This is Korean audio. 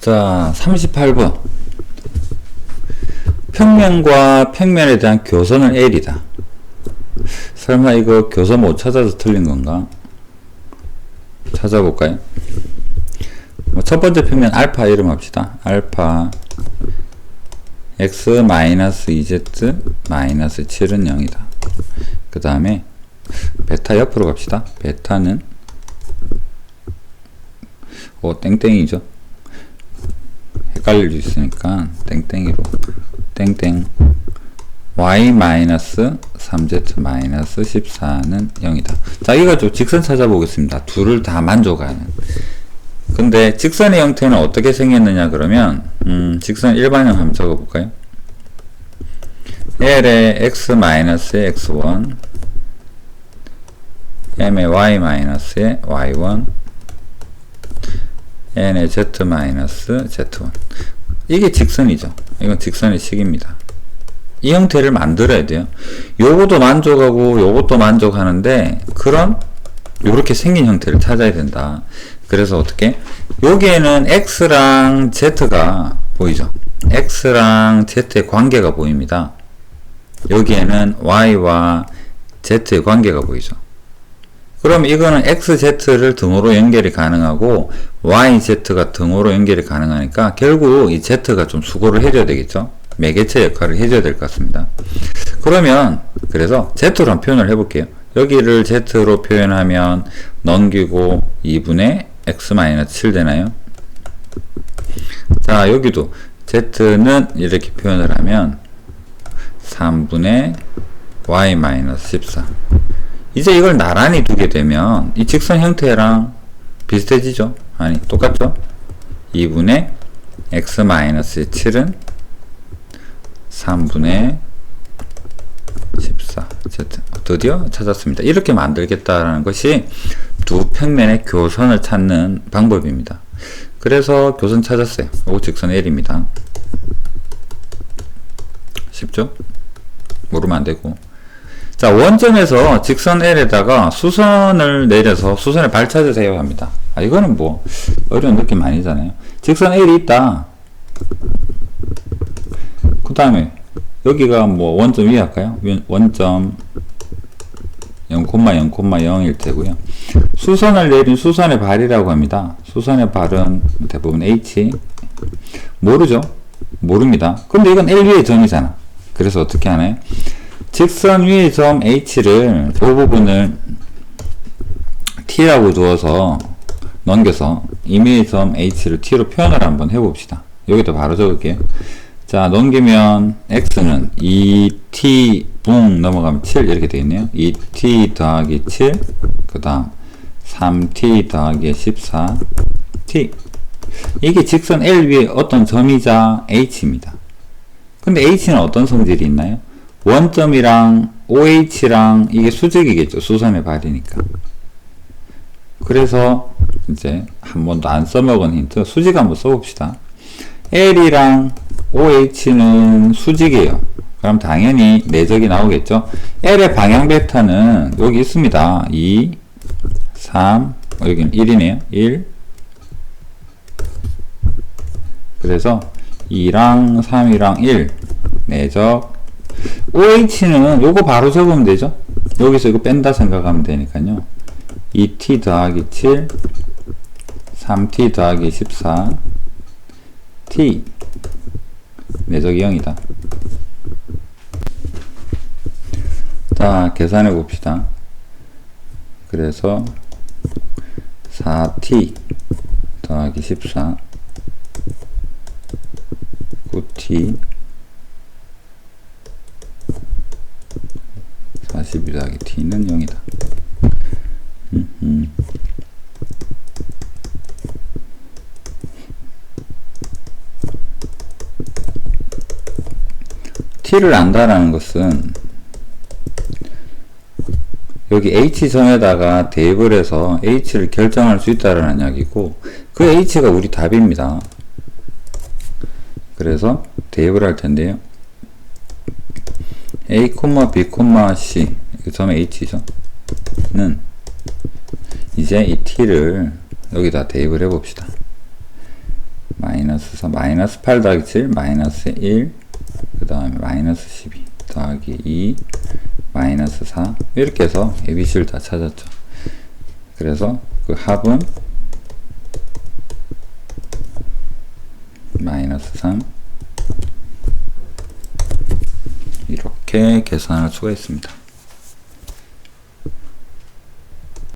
자, 38번. 평면과 평면에 대한 교선은 L이다. 설마 이거 교선 못 찾아서 틀린 건가? 찾아볼까요? 뭐첫 번째 평면 알파 이름 합시다. 알파 x 마이너스 2z 마이너스 7은 0이다. 그 다음에 베타 옆으로 갑시다. 베타는 오 땡땡이죠. 헷갈릴 수 있으니까 땡땡이로 땡땡 y 마이너스 3z 마이너스 14는 0이다. 자, 이거 좀 직선 찾아보겠습니다. 둘을 다 만족하는. 근데 직선의 형태는 어떻게 생겼느냐 그러면 음, 직선 일반형 한번 적어볼까요? L의 x 마이너스의 x1 m의 y 마이너스의 y1 n의 z 마이너스 z1 이게 직선이죠. 이건 직선의 식입니다. 이 형태를 만들어야 돼요. 요것도 만족하고 요것도 만족하는데 그런 요렇게 생긴 형태를 찾아야 된다. 그래서 어떻게? 여기에는 x랑 z가 보이죠? x랑 z의 관계가 보입니다. 여기에는 y와 z의 관계가 보이죠? 그럼 이거는 xz를 등호로 연결이 가능하고 yz가 등호로 연결이 가능하니까 결국 이 z가 좀 수고를 해줘야 되겠죠? 매개체 역할을 해줘야 될 것 같습니다. 그러면 그래서 z로 한 표현을 해볼게요. 여기를 z로 표현하면 넘기고 2분의 x-7 되나요? 자 여기도 z는 이렇게 표현을 하면 3분의 y-14 이제 이걸 나란히 두게 되면 이 직선 형태랑 비슷해지죠? 아니 똑같죠? 2분의 x-7은 3분의 14 z 드디어 찾았습니다. 이렇게 만들겠다라는 것이 두 평면의 교선을 찾는 방법입니다. 그래서 교선 찾았어요. 요 직선 L입니다. 쉽죠? 모르면 안 되고. 자, 원점에서 직선 L에다가 수선을 내려서 수선의 발 찾으세요 합니다. 아, 이거는 뭐, 어려운 느낌 아니잖아요. 직선 L이 있다. 그 다음에, 여기가 뭐, 원점 위에 할까요? 원점 0,0,0일 테고요. 수선을 내린 수선의 발이라고 합니다. 수선의 발은 대부분 H. 모르죠? 모릅니다. 근데 이건 L 위의 점이잖아. 그래서 어떻게 하나요? 직선 위의 점 H를 이 부분을 T라고 두어서 넘겨서 임의의 점 H를 T로 표현을 한번 해봅시다. 여기다 바로 적을게요. 자, 넘기면 X는 2T 붕 넘어가면 7 이렇게 되겠네요. 2T 더하기 7, 그 다음 3T 더하기 14T. 이게 직선 L 위에 어떤 점이자 H입니다. 근데 H는 어떤 성질이 있나요? 원점이랑 OH랑 이게 수직이겠죠. 수선의 발이니까. 그래서 이제 한 번도 안 써먹은 힌트 수직 한번 써봅시다. L이랑 OH는 수직이에요. 그럼 당연히 내적이 나오겠죠. L의 방향 베타는 여기 있습니다. 2, 3, 여기는 1이네요. 1. 그래서 2랑 3이랑 1 내적 OH는 요거 바로 적으면 되죠. 여기서 이거 뺀다 생각하면 되니까요. 2t 더하기 7 3t 더하기 14 t 내적이 0이다. 자, 계산해 봅시다. 그래서 4t 더하기 14 9t 42 더하기 t는 0이다. 음흠. t를 안다라는 것은 여기 h점에다가 대입을 해서 h를 결정할 수 있다라는 이야기고 그 h가 우리 답입니다. 그래서 대입을 할 텐데요. A, b, c 그 점의 h죠. 는 이제 이 t를 여기다 대입을 해 봅시다. 마이너스 4, 마이너스 8 더하기 7, 마이너스 1, 그 다음에 마이너스 12 더하기 2, 마이너스 4 이렇게 해서 ABC를 다 찾았죠. 그래서 그 합은 마이너스 3 이렇게 계산할 수가 있습니다.